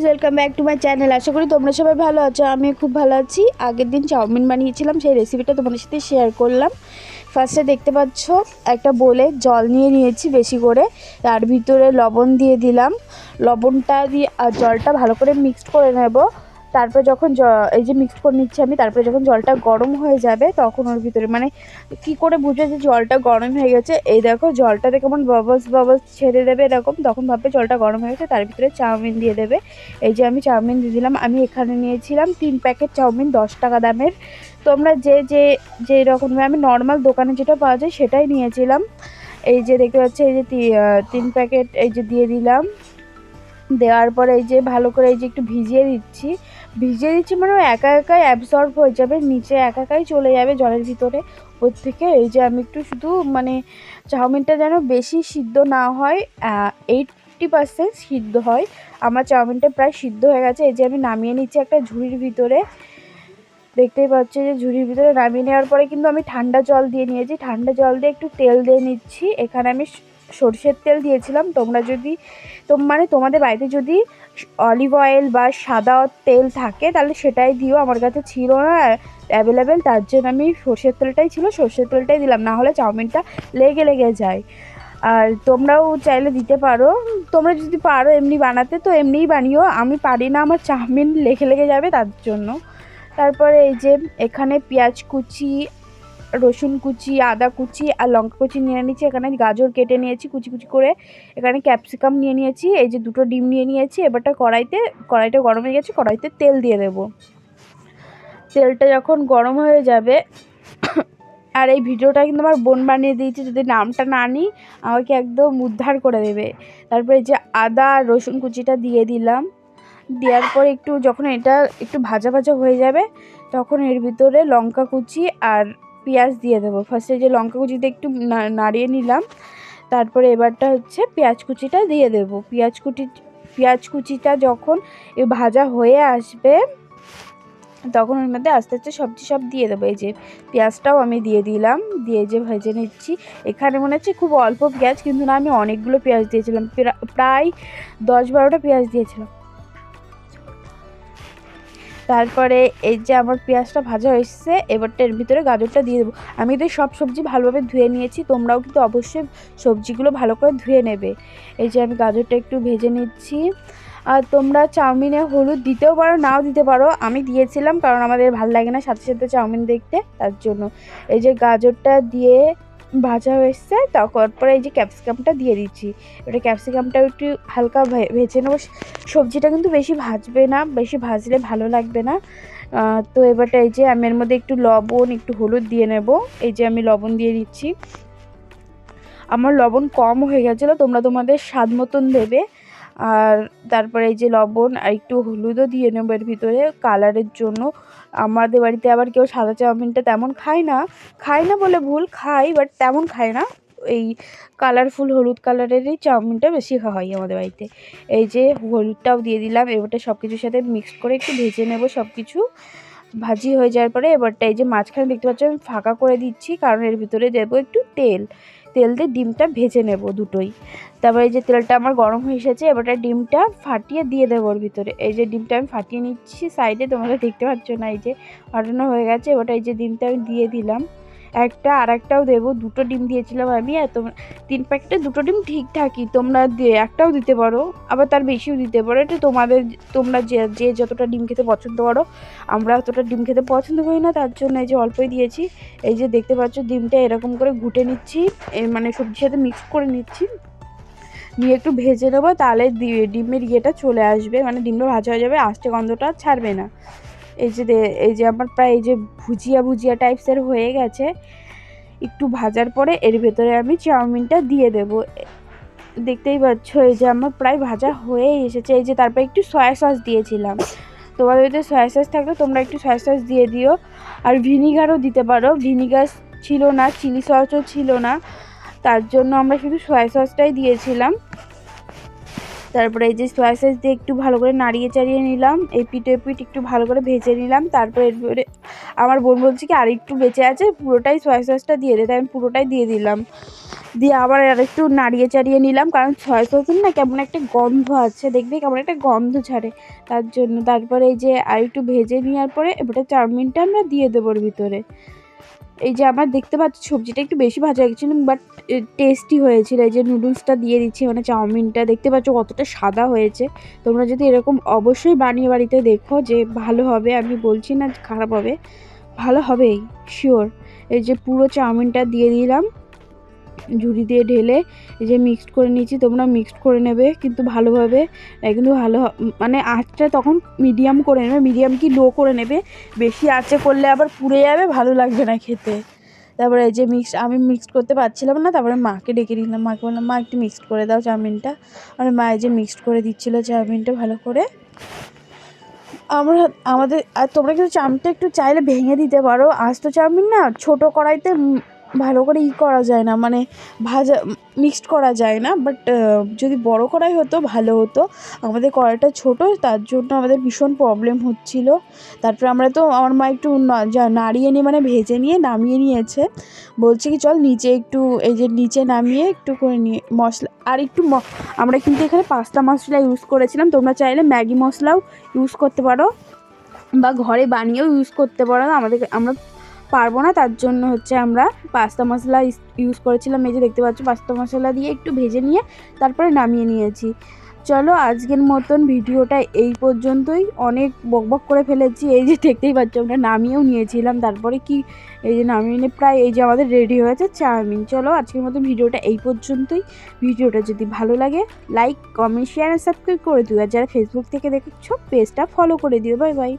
Guys welcome back to my channel আশা করি তোমরা সবাই ভালো আছো আমি খুব ভালো আছি। আগের দিন চাউমিন বানিয়েছিলাম, সেই রেসিপিটা তোমাদের সাথে শেয়ার করলাম। ফার্স্টে দেখতে পাচ্ছ, একটা বলে জল নিয়ে নিয়েছি বেশি করে। তার ভিতরে লবণ দিয়ে দিলাম। লবণটা দিয়ে, আর জলটা ভালো করে মিক্সড করে নেব। তারপরে যখন এই যে মিক্স করে নিচ্ছি আমি, তারপরে যখন জলটা গরম হয়ে যাবে, তখন ওর ভিতরে মানে কি করে বুঝবে যে জলটা গরম হয়ে গেছে? এই দেখো, জলটাতে কেমন বাবলস বাবলস ছেড়ে দেবে এরকম, তখন ভাববে জলটা গরম হয়ে গেছে, তার ভিতরে চাউমিন দিয়ে দেবে। এই যে আমি চাউমিন দিয়ে দিলাম, আমি এখানে নিয়েছিলাম তিন প্যাকেট চাউমিন, দশ টাকা দামের। তোমরা যে যে যে রকম, আমি নর্মাল দোকানে যেটা পাওয়া যায় সেটাই নিয়েছিলাম। এই যে দেখতে পাচ্ছি, এই যে তিন প্যাকেট এই যে দিয়ে দিলাম। দেওয়ার পরে এই যে ভালো করে এই যে একটু ভিজিয়ে দিচ্ছি। ভিজিয়ে দিচ্ছি মানে একা একাই অ্যাবসর্ব হয়ে যাবে, নিচে একা একাই চলে যাবে জলের ভিতরে। ওর থেকে এই যে আমি একটু শুধু মানে চাউমিনটা যেন বেশি সিদ্ধ না হয় এইটটি পার্সেন্ট সিদ্ধ হয়। আমার চাউমিনটা প্রায় সিদ্ধ হয়ে গেছে। এই যে আমি নামিয়ে নিচ্ছি একটা ঝুড়ির ভিতরে। দেখতেই পাচ্ছি যে ঝুড়ির ভিতরে নামিয়ে নেওয়ার পরে কিন্তু আমি ঠান্ডা জল দিয়ে নিয়েছি। ঠান্ডা জল দিয়ে একটু তেল দিয়ে নিচ্ছি। এখানে আমি সর্ষের তেল দিয়েছিলাম। তোমরা যদি তো মানে তোমাদের বাড়িতে যদি অলিভ অয়েল বা সাদা তেল থাকে, তাহলে সেটাই দিও। আমার কাছে ছিল না অ্যাভেলেবেল তার জন্য আমি সর্ষের তেলটাই ছিল, সর্ষের তেলটাই দিলাম। না হলে চাউমিনটা লেগে লেগে যায়। আর তোমরাও চাইলে দিতে পারো। তোমরা যদি পারো এমনি বানাতে, তো এমনিই বানিও। আমি পারি না, আমার চাউমিন লেগে লেগে যাবে তার জন্য। তারপরে এই যে এখানে পেঁয়াজ কুচি রসুন কুচি, আদা কুচি আর লঙ্কা কুচি নিয়ে নিয়েছি। এখানে গাজর কেটে নিয়েছি, কুচি কুচি করে। এখানে ক্যাপসিকাম নিয়ে নিয়েছি, এই যে দুটো ডিম নিয়ে নিয়েছি। এবারটা কড়াইতে, কড়াইটা গরম হয়ে গেছে, কড়াইতে তেল দিয়ে দেব। তেলটা যখন গরম হয়ে যাবে, আর এই ভিডিওটা কিন্তু আমার বোন বানিয়ে দিয়েছে, যদি নামটা না নিই, আমাকে একদম উদ্ধার করে দেবে। তারপরে যে আদা আর রসুন কুচিটা দিয়ে দিলাম। দেওয়ার পর একটু যখন এটা একটু ভাজা ভাজা হয়ে যাবে, তখন এর ভিতরে লঙ্কা কুচি আর পেঁয়াজ দিয়ে দেবো। ফার্স্টে যে লঙ্কা কুচিতে একটু নাড়িয়ে নিলাম। তারপরে এবারটা হচ্ছে পেঁয়াজ কুচিটা দিয়ে দেবো। পেঁয়াজ কুচি, পেঁয়াজ কুচিটা যখন এ ভাজা হয়ে আসবে, তখন ওর মধ্যে আস্তে আস্তে সবজি সব দিয়ে দেবো। এই যে পেঁয়াজটাও আমি দিয়ে দিলাম। দিয়ে যে ভেজে নিচ্ছি, এখানে মনে হচ্ছে খুব অল্প পেঁয়াজ, কিন্তু না, আমি অনেকগুলো পেঁয়াজ দিয়েছিলাম। প্রায় দশ বারোটা পেঁয়াজ দিয়েছিলাম। তারপরে এই যে আমার পেঁয়াজটা ভাজা হয়েছে এবারটা এর ভিতরে গাজরটা দিয়ে দেবো। আমি তো সব সবজি ভালোভাবে ধুয়ে নিয়েছি, তোমরাও কিন্তু অবশ্যই সবজিগুলো ভালো করে ধুয়ে নেবে। এই যে আমি গাজরটা একটু ভেজে নিচ্ছি। আর তোমরা চাউমিনে হলুদ দিতেও পারো, নাও দিতে পারো। আমি দিয়েছিলাম কারণ আমাদের ভালো লাগে না সাথে সাথে চাউমিন দেখতে, তার জন্য। এই যে গাজরটা দিয়ে ভাজা হয়েছে তারপরে এই যে ক্যাপসিকামটা দিয়ে দিচ্ছি। এবারে ক্যাপসিকামটা একটু হালকা ভেজে নেব। সবজিটা কিন্তু বেশি ভাজবে না, বেশি ভাজলে ভালো লাগবে না। তো এবারটা এই যে আমি এর মধ্যে একটু লবণ, একটু হলুদ দিয়ে নেব। এই যে আমি লবণ দিয়ে দিচ্ছি। আমার লবণ কম হয়ে গেছিল, তোমরা তোমাদের স্বাদ মতন দেবে। আর তারপরে এই যে লবণ আর একটু হলুদও দিয়ে নেব এর ভিতরে কালারের জন্য। আমাদের বাড়িতে আবার কেউ সাদা চাউমিনটা তেমন খায় না। খায় না বলে ভুল, খায় বাট তেমন খায় না। এই কালারফুল হলুদ কালারেরই চাউমিনটা বেশি খাওয়া হয় আমাদের বাড়িতে। এই যে হলুদটাও দিয়ে দিলাম, এবারটা সব কিছুর সাথে মিক্সড করে একটু ভেজে নেব সব কিছু ভাজি হয়ে যাওয়ার পরে এবারটা এই যে মাঝখানে দেখতে পাচ্ছ আমি ফাঁকা করে দিচ্ছি, কারণ এর ভিতরে দেবো একটু তেল। তেল দিয়ে ডিমটা ভেজে নেব দুটোই। তারপরে এই যে তেলটা আমার গরম হয়ে এসেছে এবারটা ডিমটা ফাটিয়ে দিয়ে দেবো ওর ভিতরে। এই যে ডিমটা আমি ফাটিয়ে নিচ্ছি সাইডে, তোমরা দেখতে পাচ্ছ না, এই যে ফাটানো হয়ে গেছে এবারটা এই যে ডিমটা আমি দিয়ে দিলাম। একটা আর একটাও দেবো। দুটো ডিম দিয়েছিলাম আমি আর তোমরা তিন প্যাকেটে দুটো ডিম ঠিকঠাকই তোমরা দিয়ে একটাও দিতে পারো, আবার তার বেশিও দিতে পারো। এটা তোমাদের তোমরা যে যে যতটা ডিম খেতে পছন্দ করো, আমরা অতটা ডিম খেতে পছন্দ করি না। তার জন্য এই যে অল্পই দিয়েছি। এই যে দেখতে পাচ্ছ, ডিমটা এরকম করে ঘুটে নিচ্ছি। মানে সবজির সাথে মিক্স করে নিচ্ছি। নিয়ে একটু ভেজে নেব, তাহলে ডিমের ইয়েটা চলে আসবে। মানে ডিমটা ভাজা হয়ে যাবে, আস্তে গন্ধটা ছাড়বে না। এই যে এই যে আমার প্রায় এই যে ভুজিয়া ভুজিয়া টাইপসের হয়ে গেছে, একটু ভাজার পরে এর ভেতরে আমি চাউমিনটা দিয়ে দেবো। দেখতেই পাচ্ছ এই যে আমার প্রায় ভাজা হয়ে এসেছে, এই যে তারপরে একটু সয়া সস দিয়েছিলাম। তোমাদের যদি সয়া সস থাকলে তোমরা একটু সয়া সস দিয়ে দিও। আর ভিনিগারও দিতে পারো ভিনিগার ছিল না চিলি সসও ছিল না, তার জন্য আমরা শুধু সয়া সসটাই দিয়েছিলাম। তারপরে এই যে সয়া সস দিয়ে একটু ভালো করে নাড়িয়ে চাড়িয়ে নিলাম, এই পিঠে পিঠ একটু ভালো করে ভেজে নিলাম, তারপরে এরপরে আমার বোন বলছে কি আর একটু বেঁচে আছে, পুরোটাই সয়া সসটা দিয়ে দে, তাই আমি পুরোটাই দিয়ে দিলাম। দিয়ে আবার আর একটু নাড়িয়ে চাড়িয়ে নিলাম, কারণ সয়া সসের না কেমন একটা গন্ধ আছে, দেখবে কেমন একটা গন্ধ ছাড়ে, তার জন্য তারপরে এই যে আর একটু ভেজে নেওয়ার পরে এবারে চাউমিনটা আমরা দিয়ে দেবো ভিতরে। এই যে আমার দেখতে পাচ্ছি, সবজিটা একটু বেশি ভাজা গেছিল বাট টেস্টি হয়েছিল। এই যে নুডলসটা দিয়ে দিচ্ছি মানে চাউমিনটা। দেখতে পাচ্ছ কতটা সাদা হয়েছে। তোমরা যদি এরকম অবশ্যই বানিয়ে বাড়িতে দেখো যে ভালো হবে, আমি বলছি না খারাপ হবে। ভালো হবেই শিওর এই যে পুরো চাউমিনটা দিয়ে দিলাম। ঝুড়ি দিয়ে ঢেলে এই যে মিক্সড করে নিয়েছি, তোমরা মিক্সড করে নেবে কিন্তু ভালোভাবে। কিন্তু ভালো মানে আঁচটা তখন মিডিয়াম করে নেবে মিডিয়াম কি লো করে নেবে, বেশি আঁচে করলে আবার পুড়ে যাবে, ভালো লাগবে না খেতে। তারপরে এই যে মিক্স আমি মিক্সড করতে পারছিলাম না, তারপরে মাকে ডেকে নিলাম, মাকে বললাম, মা, একটু মিক্সড করে দাও চাউমিনটা। আর মা যে মিক্সড করে দিচ্ছিল চাউমিনটা ভালো করে। আমরা, আমাদের, আর তোমরা কিন্তু চাউমিনটা একটু চাইলে ভেঙে দিতে পারো। আস্ত চাউমিন না, ছোটো কড়াইতে ভালো করে ই করা যায় না মানে ভাজা মিক্সড করা যায় না বাট যদি বড় করাই হতো, ভালো হতো। আমাদের কড়াইটা ছোটো, তার জন্য আমাদের ভীষণ প্রবলেম হচ্ছিল। তারপরে আমরা তো, আমার মা একটু নাড়িয়ে নিয়ে মানে ভেজে নিয়ে নামিয়ে নিয়েছে। বলছে কি, চল নিচে একটু, এই যে নিচে নামিয়ে একটু করে নিয়ে, মশলা, আর একটু আমরা কিন্তু এখানে পাস্তা মশলা ইউজ করেছিলাম। তোমরা চাইলে ম্যাগি মশলাও ইউজ করতে পারো, বা ঘরে বানিয়েও ইউজ করতে পারো। আমাদের, আমরা পারব না, তার জন্য হচ্ছে আমরা পাস্তা মশলা ইউজ করেছিলাম। এই যে দেখতে পাচ্ছ পাস্তা মশলা দিয়ে একটু ভেজে নিয়ে তারপরে নামিয়ে নিয়েছি। চলো আজকের মতন ভিডিওটা এই পর্যন্তই। অনেক বকবক করে ফেলেছি। এই যে দেখতেই পাচ্ছ, আমরা নামিয়েও নিয়েছিলাম। তারপরে কি, এই যে নামিয়ে নিয়ে প্রায় এই যে আমাদের রেডি হয়েছে চাউমিন। চলো আজকের মতন ভিডিওটা এই পর্যন্তই। ভিডিওটা যদি ভালো লাগে লাইক কমেন্ট শেয়ার আর সাবস্ক্রাইব করে দিও। আর যারা ফেসবুক থেকে দেখছ পেজটা ফলো করে দিও। Bye bye